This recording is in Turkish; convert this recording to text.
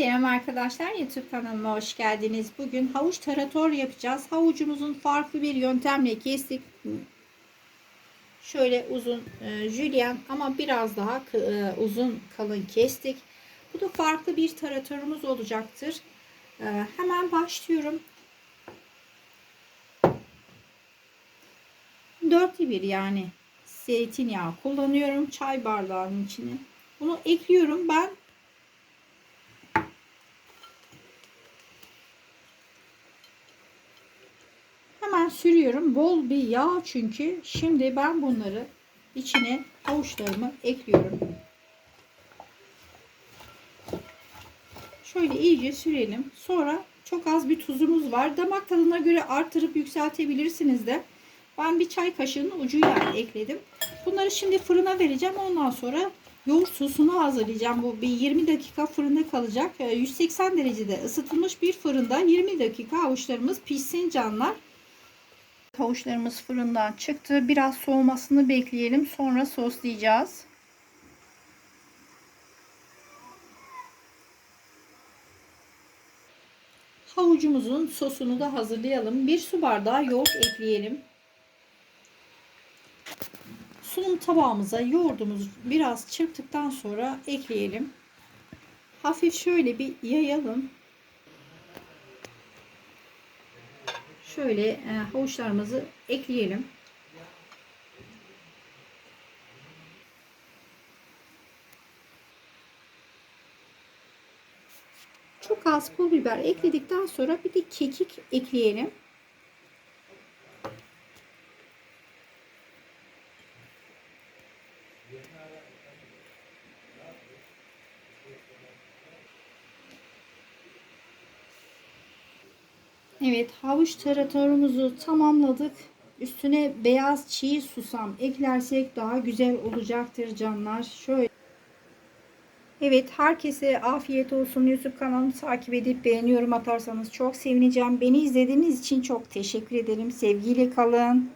Selam arkadaşlar YouTube kanalıma hoş geldiniz. Bugün havuç tarator yapacağız. Havucumuzun farklı bir yöntemle kestik. Şöyle uzun e, jülyen ama biraz daha e, uzun kalın kestik. Bu da farklı bir taratorumuz olacaktır. E, hemen başlıyorum. 4'te 1 yani zeytinyağı kullanıyorum çay bardağının içine. Bunu ekliyorum. Ben Hemen sürüyorum. Bol bir yağ çünkü. Şimdi ben bunları içine havuçlarımı ekliyorum. Şöyle iyice sürelim. Sonra çok az bir tuzumuz var. Damak tadına göre artırıp yükseltebilirsiniz de. Ben bir çay kaşığının ucuyla ekledim. Bunları şimdi fırına vereceğim. Ondan sonra yoğurt sosunu hazırlayacağım. Bu bir 20 dakika fırında kalacak. 180 derecede ısıtılmış bir fırında 20 dakika havuçlarımız pişsin canlar. Havuçlarımız fırından çıktı. Biraz soğumasını bekleyelim. Sonra soslayacağız. Havucumuzun sosunu da hazırlayalım. Bir su bardağı yoğurt ekleyelim. Sunum tabağımıza yoğurdumuzu biraz çırptıktan sonra ekleyelim. Hafif şöyle bir yayalım. Şöyle e, havuçlarımızı ekleyelim. Çok az pul biber ekledikten sonra bir de kekik ekleyelim. Evet havuç taratorumuzu tamamladık. Üstüne beyaz çiğ susam eklersek daha güzel olacaktır canlar. Şöyle. Evet herkese afiyet olsun. YouTube kanalımı takip edip beğeni yorum atarsanız çok sevineceğim. Beni izlediğiniz için çok teşekkür ederim. Sevgiyle kalın.